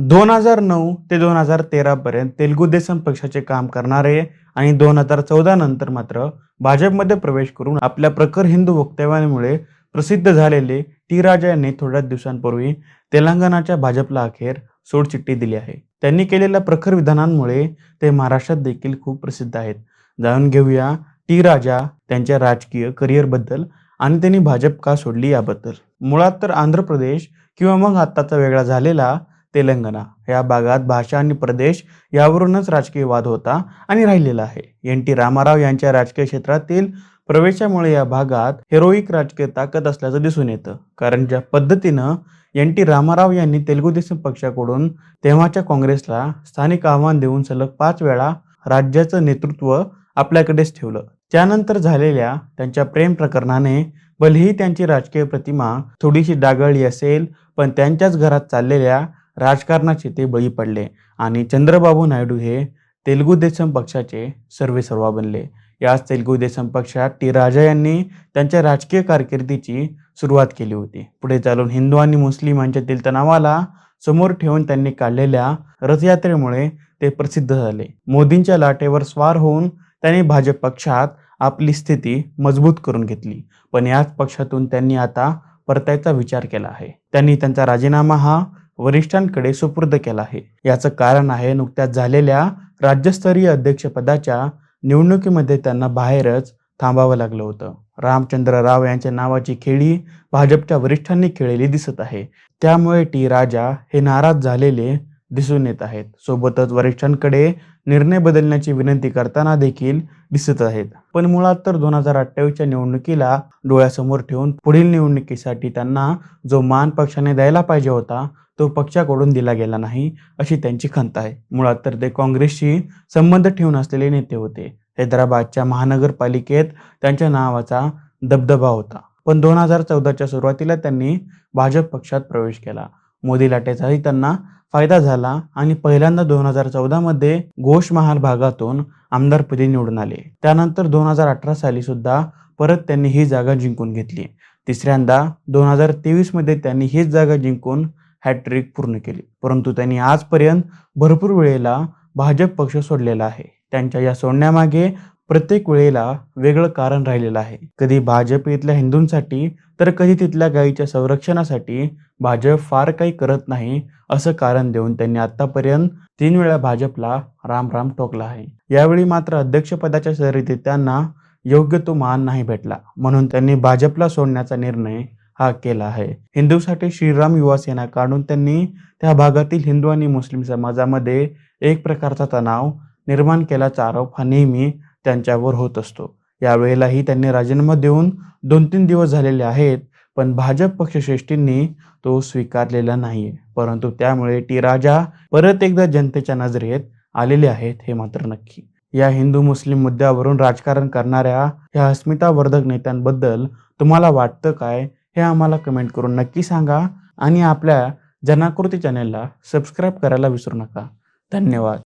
दोन हजार नऊ ते दोन हजार तेरापर्यंत तेलगू देसम पक्षाचे काम करणारे आणि दोन हजार चौदा नंतर मात्र भाजपमध्ये प्रवेश करून आपल्या प्रखर हिंदू वक्तव्यामुळे प्रसिद्ध झालेले टी राजा यांनी थोड्याच दिवसांपूर्वी तेलंगणाच्या भाजपला अखेर सोडचिठ्ठी दिली आहे. त्यांनी केलेल्या प्रखर विधानांमुळे ते महाराष्ट्रात देखील खूप प्रसिद्ध आहेत. जाणून घेऊया टी राजा त्यांच्या राजकीय करिअरबद्दल आणि त्यांनी भाजप का सोडली याबद्दल. मुळात तर आंध्र प्रदेश किंवा मग आत्ताचा वेगळा झालेला तेलंगणा. या भागात भाषा आणि प्रदेश यावरूनच राजकीय वाद होता आणि राहिलेला आहे. एन. टी. रामाराव यांच्या राजकीय क्षेत्रातील प्रवेशामुळे या भागात हेरोईक राजकीय ताकद असल्याचं दिसून येतं. कारण ज्या पद्धतीनं एन. टी. रामाराव यांनी तेलुगू देशम पक्षाकडून तेव्हाच्या काँग्रेसला स्थानिक आव्हान देऊन सलग पाच वेळा राज्याचं नेतृत्व आपल्याकडेच ठेवलं. त्यानंतर झालेल्या त्यांच्या प्रेम प्रकरणाने भलेही त्यांची राजकीय प्रतिमा थोडीशी डागळली असेल पण त्यांच्याच घरात चाललेल्या राजकारणाचे ते बळी पडले आणि चंद्रबाबू नायडू हे तेलुगू देशम पक्षाचे सर्वेसर्वा बनले. याच तेलुगू देशम पक्षात टी राजा यांनी त्यांच्या राजकीय कारकिर्दीची सुरुवात केली होती. पुढे चालून हिंदू आणि मुस्लिम यांच्यातील तणावाला समोर ठेवून त्यांनी काढलेल्या रथयात्रेमुळे ते प्रसिद्ध झाले. मोदींच्या लाटेवर स्वार होऊन त्यांनी भाजप पक्षात आपली स्थिती मजबूत करून घेतली. पण याच पक्षातून त्यांनी आता परतायचा विचार केला आहे. त्यांनी त्यांचा राजीनामा हा वरिष्ठांकडे सुपूर्द केला आहे. याचं कारण आहे नुकत्याच झालेल्या राज्यस्तरीय अध्यक्षपदाच्या निवडणुकीमध्ये त्यांना बाहेरच थांबावं लागलं होतं. रामचंद्र राव यांच्या नावाची खेळी भाजपच्या वरिष्ठांनी खेळलेली दिसत आहे. त्यामुळे टी राजा हे नाराज झालेले दिसून येत आहेत. सोबतच वरिष्ठांकडे निर्णय बदलण्याची विनंती करताना देखील दिसत आहेत. पण मुळात तर दोन हजार अठ्ठावीसच्या निवडणुकीला डोळ्यासमोर ठेवून पुढील निवडणुकीसाठी त्यांना जो मान पक्षाने द्यायला पाहिजे होता तो पक्षाकडून दिला गेला नाही अशी त्यांची खंत आहे. मुळात तर ते काँग्रेसशी संबंध ठेवून असलेले नेते होते. हैदराबादच्या महानगरपालिकेत त्यांच्या नावाचा दबदबा होता. पण दोन हजार चौदाच्या सुरुवातीला त्यांनी भाजप पक्षात प्रवेश केला. मोदी लाटेचाही त्यांना फायदा झाला आणि पहिल्यांदा दोन हजार चौदामध्ये घोष भागातून आमदारपदी निवडून आले. त्यानंतर दोन हजार अठरा साली सुद्धा परत त्यांनी ही जागा जिंकून घेतली. तिसऱ्यांदा दोन हजार तेवीसमध्ये त्यांनी हीच जागा जिंकून हॅट्रिक पूर्ण केली. परंतु त्यांनी आजपर्यंत भरपूर वेळेला भाजप पक्ष सोडलेला आहे. त्यांच्या या सोडण्यामागे प्रत्येक वेळेला वेगळं कारण राहिलेलं आहे. कधी भाजप इथल्या हिंदूंसाठी तर कधी तिथल्या गायीच्या संरक्षणासाठी भाजप फार काही करत नाही असं कारण देऊन त्यांनी आतापर्यंत तीन वेळा भाजपला राम राम ठोकला आहे. यावेळी मात्र अध्यक्षपदाच्या शर्यतीत त्यांना योग्य तो मान नाही भेटला. म्हणून त्यांनी भाजपला सोडण्याचा निर्णय हा केला आहे. हिंदूसाठी श्रीराम युवा सेना काढून त्यांनी त्या भागातील हिंदू आणि मुस्लिम समाजामध्ये एक प्रकारचा तणाव निर्माण केल्याचा आरोप हा नेहमी त्यांच्यावर होत असतो. यावेळेलाही त्यांनी राजीनामा देऊन दोन तीन दिवस झालेले आहेत पण भाजप पक्षश्रेष्ठींनी तो स्वीकारलेला नाहीये. परंतु त्यामुळे टी राजा परत एकदा जनतेच्या नजरेत आलेले आहेत हे मात्र नक्की. या हिंदू मुस्लिम मुद्द्यावरून राजकारण करणाऱ्या या अस्मितावर्धक नेत्यांबद्दल तुम्हाला वाटतं काय हे आम्हाला कमेंट करून नक्की सांगा आणि आपल्या जनाकृती चॅनेलला सबस्क्राईब करायला विसरू नका. धन्यवाद.